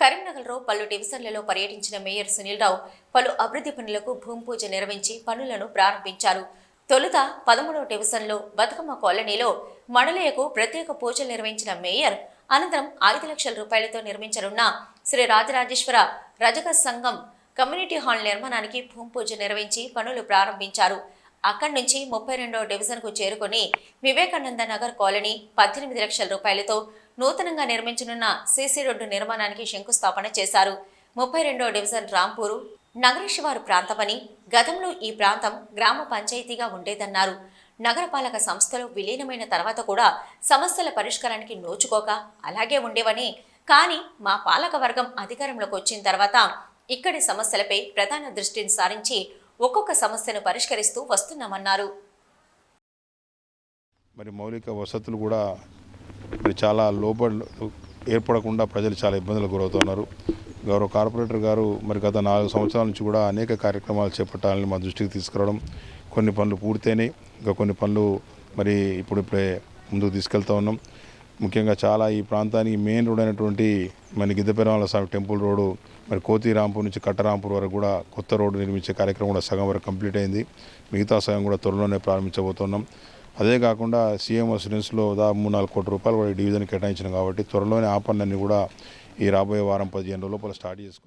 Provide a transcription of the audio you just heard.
కరీంనగర్లో పలు డివిజన్లలో పర్యటించిన మేయర్ సునీల్ రావు పలు అభివృద్ధి పనులకు భూమి పూజ నిర్వహించి పనులను ప్రారంభించారు. తొలుత పదమూడవ డివిజన్లో బతుకమ్మ కాలనీలో మడలయ్యకు ప్రత్యేక పూజలు నిర్వహించిన మేయర్ అనంతరం ఐదు లక్షల రూపాయలతో నిర్మించనున్న శ్రీ రాజరాజేశ్వర రజక సంఘం కమ్యూనిటీ హాల్ నిర్మాణానికి భూమి పూజ నిర్వహించి పనులు ప్రారంభించారు. అక్కడి నుంచి ముప్పై రెండవ డివిజన్కు చేరుకుని వివేకానంద నగర్ కాలనీ పద్దెనిమిది లక్షల రూపాయలతో నూతనంగా నిర్మించనున్న సీసీ రోడ్డు నిర్మాణానికి శంకుస్థాపన చేశారు. ముప్పై రెండవ డివిజన్ రాంపూరు నగర శివారు ప్రాంతమని గతంలో ఈ ప్రాంతం గ్రామ పంచాయతీగా ఉండేదన్నారు. నగరపాలక సంస్థలు విలీనమైన తర్వాత కూడా సమస్యల పరిష్కారానికి నోచుకోక అలాగే ఉండేవని కానీ మా పాలక వర్గం అధికారంలోకి వచ్చిన తర్వాత ఇక్కడి సమస్యలపై ప్రధాన దృష్టిని సారించి ఒక్కొక్క సమస్యను పరిష్కరిస్తూ వస్తున్నామన్నారు. మరి మౌలిక వసతులు కూడా చాలా లోపల ఏర్పడకుండా ప్రజలు చాలా ఇబ్బందులకు గురవుతున్నారు. గౌరవ కార్పొరేటర్ గారు మరి గత నాలుగు సంవత్సరాల నుంచి కూడా అనేక కార్యక్రమాలు చేపట్టాలని మా దృష్టికి తీసుకురావడం కొన్ని పనులు పూర్తయినాయి. ఇంకా కొన్ని పనులు మరి ఇప్పుడు ఇప్పుడే ముందుకు తీసుకెళ్తా ఉన్నాం. ముఖ్యంగా చాలా ఈ ప్రాంతానికి మెయిన్ రోడ్ అయినటువంటి మన గిద్దపెరవాల స్వామి టెంపుల్ రోడ్డు మరి కోతి రాంపూర్ నుంచి కట్టరాంపూర్ వరకు కూడా కొత్త రోడ్డు నిర్మించే కార్యక్రమం కూడా సగం వరకు కంప్లీట్ అయింది. మిగతా సగం కూడా త్వరలోనే ప్రారంభించబోతున్నాం. అదే కాకుండా సీఎం రెసిడెన్స్లో దాదాపు మూడు నాలుగు కోట్ల రూపాయలు కూడా ఈ డివిజన్ కేటాయించిన కాబట్టి త్వరలోనే ఆ పనులన్నీ కూడా ఈ రాబోయే వారం పదిహేను రోజుల లోపల స్టార్ట్ చేసుకో